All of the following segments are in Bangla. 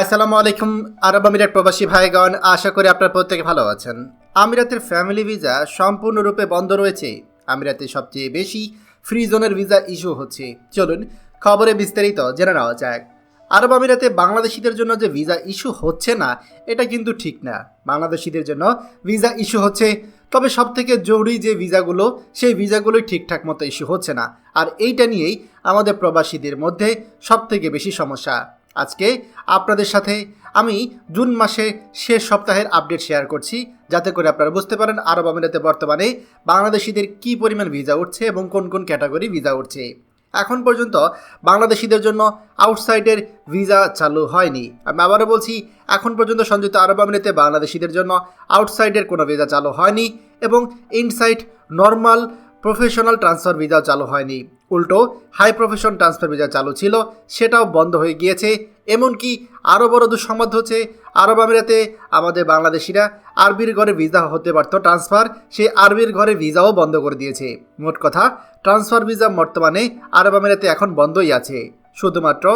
আসসালামু আলাইকুম, আরব আমিরাত প্রবাসী ভাইগণ, আশা করি আপনার প্রত্যেকে ভালো আছেন। আমিরাতের ফ্যামিলি ভিসা সম্পূর্ণরূপে বন্ধ রয়েছে। আমিরাতে সবচেয়ে বেশি ফ্রি জোনের ভিসা ইস্যু হচ্ছে। চলুন খবরে বিস্তারিত জেনে নেওয়া যাক। আরব আমিরাতে বাংলাদেশিদের জন্য যে ভিসা ইস্যু হচ্ছে না, এটা কিন্তু ঠিক না। বাংলাদেশিদের জন্য ভিসা ইস্যু হচ্ছে, তবে সব থেকে জরুরি যে ভিসাগুলো সেই ভিসাগুলোই ঠিকঠাক মতো ইস্যু হচ্ছে না। আর এইটা নিয়েই আমাদের প্রবাসীদের মধ্যে সব থেকে বেশি সমস্যা। আজকে আপনাদের সাথে আমি জুন মাসে শেষ সপ্তাহের আপডেট শেয়ার করছি, যাতে করে আপনারা বুঝতে পারেন আরব আমিরাতে বর্তমানে বাংলাদেশিদের কী পরিমাণ ভিসা উঠছে এবং কোন কোন ক্যাটাগরি ভিসা উঠছে। এখন পর্যন্ত বাংলাদেশিদের জন্য আউটসাইডের ভিসা চালু হয়নি। আমি আবারও বলছি, এখন পর্যন্ত সংযুক্ত আরব আমিরাতে বাংলাদেশিদের জন্য আউটসাইডের কোনো ভিসা চালু হয়নি এবং ইনসাইড নর্মাল প্রফেশনাল ট্রান্সফার ভিসাও চালু হয়নি। উল্টো, হাই প্রফেশন ট্রান্সফার ভিসা চালু ছিল, সেটাও বন্ধ হয়ে গিয়েছে। এমনকি আরও বড় দুঃসংবাদ হচ্ছে, আরব আমিরাতে আমাদের বাংলাদেশিরা আরবির ঘরে ভিসা হতে পারত ট্রান্সফার সেই আরবির ঘরে ভিসাও বন্ধ করে দিয়েছে। মোট কথা, ট্রান্সফার ভিসা বর্তমানে আরব আমিরাতে এখন বন্ধই আছে। শুধুমাত্র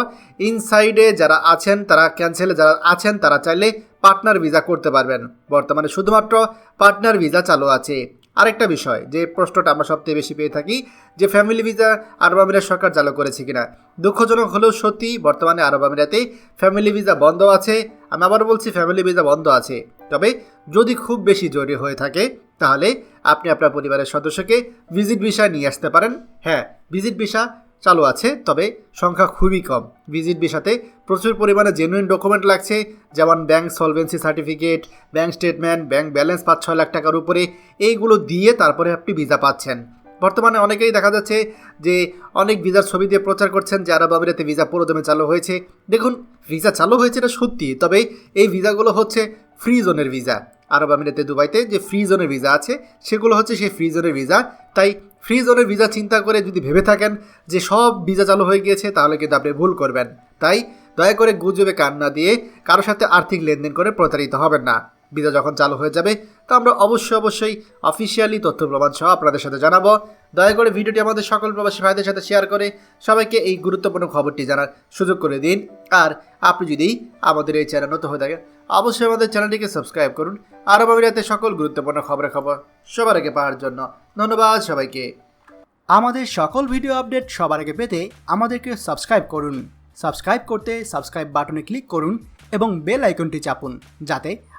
ইনসাইডে যারা আছেন, তারা ক্যান্সেলে যারা আছেন, তারা চাইলে পার্টনার ভিসা করতে পারবেন। বর্তমানে শুধুমাত্র পার্টনার ভিসা চালু আছে। আরেকটা বিষয়, যে প্রশ্নটা আমরা সবচেয়ে বেশি পেয়ে থাকি, যে ফ্যামিলি ভিসা আরব আমিরাত সরকার চালু করেছে কিনা। দুঃখজনক হলেও সত্যি, বর্তমানে আরব আমিরাতে ফ্যামিলি ভিসা বন্ধ আছে। আমি আবার বলছি ফ্যামিলি ভিসা বন্ধ আছে। তবে যদি খুব বেশি জরুরি হয়ে থাকে, তাহলে আপনি আপনার পরিবারের সদস্যকে ভিজিট ভিসা নিয়ে আসতে পারেন। হ্যাঁ ভিজিট ভিসা চালু আছে, তবে সংখ্যা খুবই কম। ভিজিট ভিসাতে প্রচুর পরিমাণে জেনুইন ডকুমেন্ট লাগছে, যেমন bank solvency certificate bank statement bank balance পাঁচ ছয় লাখ টাকার উপরে। এইগুলো দিয়ে তারপরে আপনি ভিসা পাচ্ছেন। বর্তমানে অনেকেই দেখা যাচ্ছে যে অনেক ভিসার ছবি দিয়ে প্রচার করছেন, যে আরব আমিরাতে ভিসা পুরোদমে চালু হয়েছে। দেখুন ভিসা চালু হয়েছে এটা সত্যি, তবে এই ভিসাগুলো হচ্ছে ফ্রি জোনের ভিসা আরব আমিরাতে, দুবাইতে যে ফ্রি জোনের ভিসা আছে, সেগুলো হচ্ছে সেই ফ্রি জোনের ভিসা তাই ফ্রি জোনের ভিসা চিন্তা করে যদি ভেবে থাকেন যে সব ভিসা চালু হয়ে গিয়েছে, তাহলে কিন্তু আপনি ভুল করবেন। তাই দয়া করে গুজবে কান্না দিয়ে কারোর সাথে আর্থিক লেনদেন করে প্রতারিত হবেন না। ভিসা যখন চালু হয়ে যাবে, তো আমরা অবশ্যই অবশ্যই অফিসিয়ালি তথ্য প্রমাণ সহ আপনাদের সাথে জানাব। দয়া করে ভিডিওটি আমাদের সকল প্রবাসী ভাইদের সাথে শেয়ার করে সবাইকে এই গুরুত্বপূর্ণ খবরটি জানার সুযোগ করে দিন। আর আপনি যদি আমাদের এই চ্যানেল নতুন হয়ে থাকেন, অবশ্যই আমাদের চ্যানেলটিকে সাবস্ক্রাইব করুন। আরব আমিরাতে সকল গুরুত্বপূর্ণ খবরের খবর সবার আগে পাওয়ার জন্য ধন্যবাদ সবাইকে। আমাদের সকল ভিডিও আপডেট সবার আগে পেতে আমাদেরকে সাবস্ক্রাইব করুন। সাবস্ক্রাইব করতে সাবস্ক্রাইব বাটনে ক্লিক করুন এবং বেল আইকনটি চাপুন, যাতে